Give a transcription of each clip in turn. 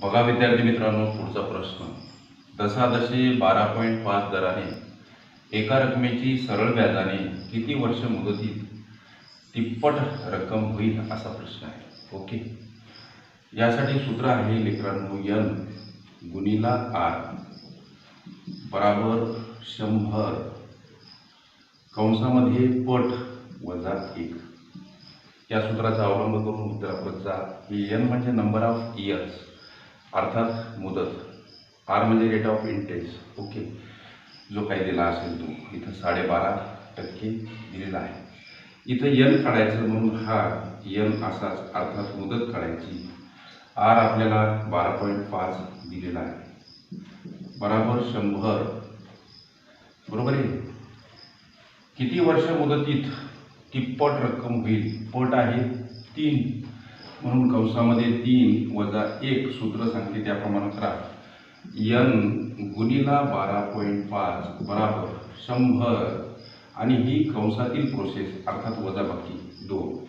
बघा विद्यार्थी मित्रांनो पुढचा प्रश्न. दशादशे बारा पॉईंट पाच दराने एका रकमेची सरळ व्याजाने किती वर्ष मुदतीत तिप्पट रक्कम होईल असा प्रश्न आहे. ओके? यासाठी सूत्र आहे लेकरांनो यन गुणिला आर. बराबर शंभर. कंसामध्ये पट वजा एक. या सूत्राचा अवलंब करून उत्तराप्रत जा एन म्हणजे नंबर ऑफ इयर्स अर्थात मुदत. आर म्हणजे रेट ऑफ इंटरेस्ट ओके जो काही दिला असेल तो. इथं साडेबारा टक्के दिलेला आहे. इथं यन काढायचं म्हणून हा यन असाच अर्थात मुदत काढायची. आर आपल्याला बारा पॉईंट पाच दिलेला आहे. बराबर शंभर. बरोबर आहे? किती वर्ष मुदतीत तिप्पट रक्कम होईल? पट आहे तीन. म्हणून कंसामध्ये तीन वजा एक सूत्र सांगते त्याप्रमाणे करा. यन गुणिला बारा पॉईंट पाच बराबर शंभर. आणि ही कंसातील प्रोसेस अर्थात वजाबाकी दोन.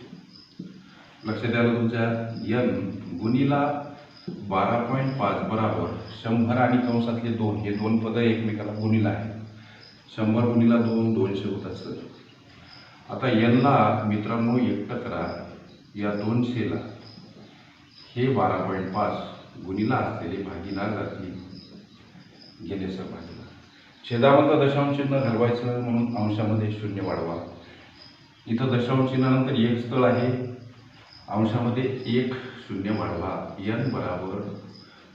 लक्षात आलं तुमच्या. यन गुणिला बारा पॉईंट पाच बराबर शंभर आणि कंसातले दोन. हे दोन पदं एकमेकाला गुणिला आहे शंभर गुणिला दोन दोनशे होतात सर आता यनला मित्रांनो एकटं करा. या दोनशेला. हे बारा पॉईंट पाच गुणीला असलेले भागीना जातील गेले सर भागीला छेदामधलं दशांश चिन्ह घालवायचं म्हणून अंशामध्ये शून्य वाढवा. इथं दशांश चिन्हानंतर एक स्थळ आहे. अंशामध्ये एक शून्य वाढवा. यन बराबर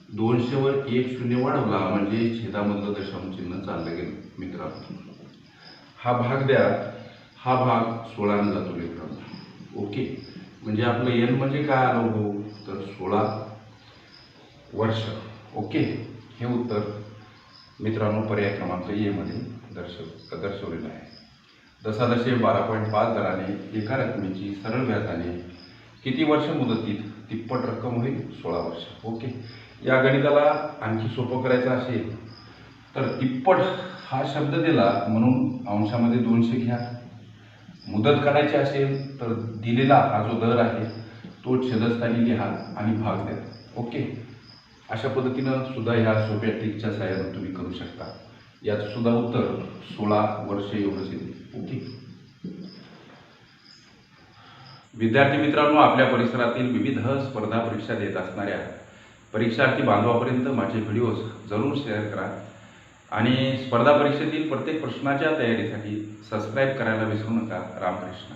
दोनशेवर एक शून्य वाढवला म्हणजे छेदामधलं दशांश चिन्ह चाललं गेलं मित्रांनो. हा भाग द्या. हा भाग सोळानं जातो मित्रांनो. ओके. म्हणजे आपलं यन म्हणजे काय आलं हो? तर सोळा वर्ष. ओके हे उत्तर मित्रांनो पर्याय क्रमांक ए मध्ये दर्शव दर्शवलेलं आहे. दशादशे बारा पॉईंट पाच दराने एका रकमेची सरळ व्याजाने किती वर्ष मुदतीत तिप्पट रक्कम होईल? सोळा वर्ष. ओके या गणिताला आणखी सोपं करायचं असेल तर तिप्पट हा शब्द दिला म्हणून अंशामध्ये दोनशे घ्या. मुदत काढायची असेल तर दिलेला हा जो दर आहे तो छेदस्थानी लिहा आणि भाग द्या. ओके? अशा पद्धतीनं सुद्धा ह्या सोप्या ट्रिकच्या सहाय्यानं तुम्ही करू शकता. याचं सुद्धा उत्तर सोळा वर्ष एवढंच येते ओके? विद्यार्थी मित्रांनो आपल्या परिसरातील विविध स्पर्धा परीक्षा देत असणाऱ्या परीक्षार्थी बांधवापर्यंत माझे व्हिडिओज जरूर शेअर करा आणि स्पर्धा परीक्षेतील प्रत्येक प्रश्नाच्या तयारीसाठी सबस्क्राईब करायला विसरू नका. रामकृष्ण.